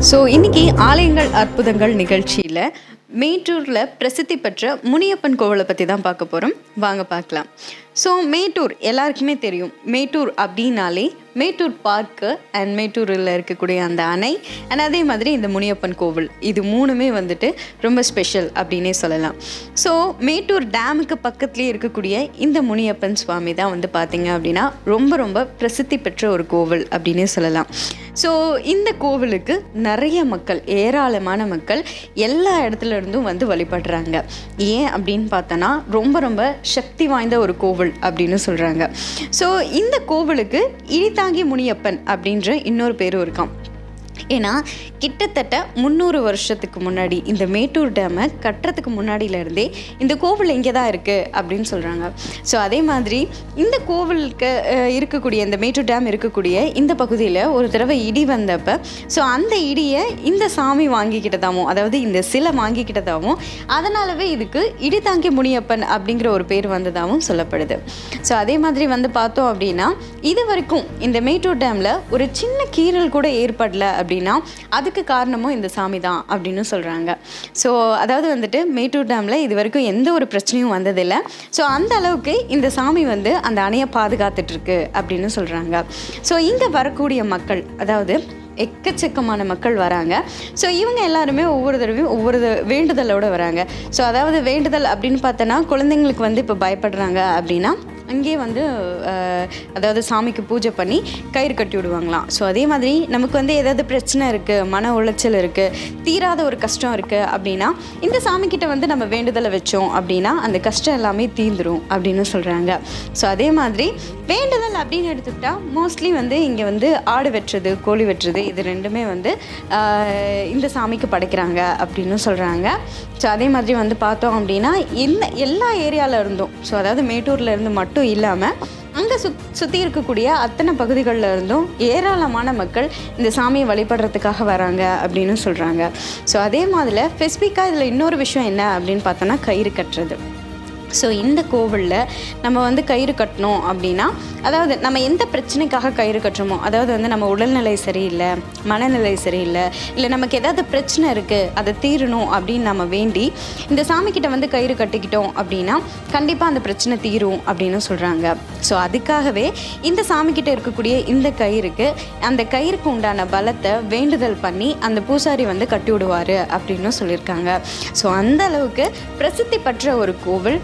So இன்னைக்கு ஆலயங்கள் அற்புதங்கள் நிகழ்ச்சியில் மேட்டூரில் பிரசித்தி பெற்ற முனியப்பன் கோவிலை பற்றி தான் பார்க்க போகிறோம் வாங்க பார்க்கலாம். ஸோ மேட்டூர் எல்லாருக்குமே தெரியும். மேட்டூர் அப்படின்னாலே மேட்டூர் பார்க்கு அண்ட் மேட்டூரில் இருக்கக்கூடிய அந்த அணை அண்ட் அதே மாதிரி இந்த முனியப்பன் கோவில். இது மூணுமே வந்துட்டு ரொம்ப ஸ்பெஷல் அப்படின்னே சொல்லலாம். ஸோ மேட்டூர் டேமுக்கு பக்கத்துலேயே இருக்கக்கூடிய இந்த முனியப்பன் சுவாமி தான் வந்து பார்த்தீங்க அப்படின்னா ரொம்ப ரொம்ப பிரசித்தி பெற்ற ஒரு கோவில் அப்படின்னே சொல்லலாம். ஸோ இந்த கோவிலுக்கு நிறைய மக்கள் ஏராளமான மக்கள் எல்லா இடத்துல இருந்தும் வந்து வழிபடுறாங்க. ஏன் அப்படின்னு பார்த்தோன்னா ரொம்ப ரொம்ப சக்தி வாய்ந்த ஒரு கோவில் அப்படின்னு சொல்கிறாங்க ஸோ இந்த கோவிலுக்கு இனிதாங்கி முனியப்பன் அப்படின்ற இன்னொரு பேரும் இருக்கான் ஏன்னா கிட்டத்தட்ட முந்நூறு வருஷத்துக்கு முன்னாடி இந்த மேட்டூர் டேமை கட்டுறதுக்கு முன்னாடியிலேருந்தே இந்த கோவில் இங்கே தான் இருக்குது அப்படின்னு சொல்கிறாங்க ஸோ அதே மாதிரி இந்த கோவிலுக்கு இருக்கக்கூடிய இந்த மேட்டூர் டேம் இருக்கக்கூடிய இந்த பகுதியில் ஒரு தடவை இடி வந்தப்போ ஸோ அந்த இடியை இந்த சாமி வாங்கிக்கிட்டதாகவும் அதாவது இந்த சிலை வாங்கிக்கிட்டதாகவும் அதனாலவே இதுக்கு இடி தாங்கி முனியப்பன் அப்படிங்கிற ஒரு பேர் வந்ததாகவும் சொல்லப்படுது. ஸோ அதே மாதிரி வந்து பார்த்தோம் அப்படின்னா இது வரைக்கும் இந்த மேட்டூர் டேமில் ஒரு சின்ன கீறல் கூட ஏற்படல அப்படின்னு அப்படின்னா அதுக்கு காரணமும் இந்த சாமி தான் அப்படின்னு சொல்கிறாங்க ஸோ அதாவது வந்துட்டு மேட்டூர் டேமில் இது வரைக்கும் எந்த ஒரு பிரச்சனையும் வந்ததில்லை. ஸோ அந்த அளவுக்கு இந்த சாமி வந்து அந்த அணையை பாதுகாத்துட்ருக்கு அப்படின்னு சொல்கிறாங்க ஸோ இங்கே வரக்கூடிய மக்கள் அதாவது எக்கச்சக்கமான மக்கள் வராங்க. ஸோ இவங்க எல்லாருமே ஒவ்வொரு தடவையும் ஒவ்வொரு வேண்டுதலோடு வேண்டுதலோட வராங்க. ஸோ அதாவது வேண்டுதல் அப்படின்னு பார்த்தோன்னா குழந்தைங்களுக்கு வந்து இப்போ பயப்படுறாங்க அப்படின்னா அங்கேயே வந்து அதாவது சாமிக்கு பூஜை பண்ணி கயிறு கட்டி விடுவாங்களாம். ஸோ அதே மாதிரி நமக்கு வந்து ஏதாவது பிரச்சனை இருக்குது மன உளைச்சல் இருக்குது தீராத ஒரு கஷ்டம் இருக்குது அப்படின்னா இந்த சாமிக்கிட்ட வந்து நம்ம வேண்டுதலை வச்சோம் அப்படின்னா அந்த கஷ்டம் எல்லாமே தீந்துரும் அப்படின்னு சொல்கிறாங்க ஸோ அதே மாதிரி வேண்டுதல் அப்படின்னு எடுத்துக்கிட்டால் மோஸ்ட்லி வந்து இங்கே வந்து ஆடு வெட்டுறது கோழி வெட்டுறது இது ரெண்டுமே வந்து இந்த சாமிக்கு படைக்கிறாங்க அப்படின்னு சொல்கிறாங்க ஸோ அதே மாதிரி வந்து பார்த்தோம் அப்படின்னா என்ன எல்லா ஏரியாவில் இருந்தும் ஸோ அதாவது மேட்டூரில் இருந்து மட்டும் மட்டும் இல்லாமல் அங்கே சுத் சுற்றி இருக்கக்கூடிய அத்தனை பகுதிகளில் இருந்தும் ஏராளமான மக்கள் இந்த சாமியை வழிபடுறதுக்காக வராங்க அப்படின்னு சொல்கிறாங்க ஸோ அதே மாதிரி ஸ்பெசிஃபிக்காக இதில் இன்னொரு விஷயம் என்ன அப்படின்னு பார்த்தோன்னா கயிறு கட்டுறது. ஸோ இந்த கோவிலில் நம்ம வந்து கயிறு கட்டணும் அப்படின்னா அதாவது நம்ம எந்த பிரச்சனைக்காக கயிறு கட்டுறோமோ அதாவது வந்து நம்ம உடல்நிலை சரியில்லை மனநிலை சரியில்லை இல்லை நமக்கு ஏதாவது பிரச்சனை இருக்குது அதை தீரணும் அப்படின்னு நம்ம வேண்டி இந்த சாமிக்கிட்ட வந்து கயிறு கட்டிக்கிட்டோம் அப்படின்னா கண்டிப்பாக அந்த பிரச்சனை தீரும் அப்படின்னு சொல்கிறாங்க ஸோ அதுக்காகவே இந்த சாமிக்கிட்ட இருக்கக்கூடிய இந்த கயிறுக்கு அந்த கயிறுக்கு உண்டான பலத்தை வேண்டுதல் பண்ணி அந்த பூசாரி வந்து கட்டி விடுவார் அப்படின்னு சொல்லியிருக்காங்க. ஸோ அந்த அளவுக்கு பிரசித்தி பெற்ற ஒரு கோவில்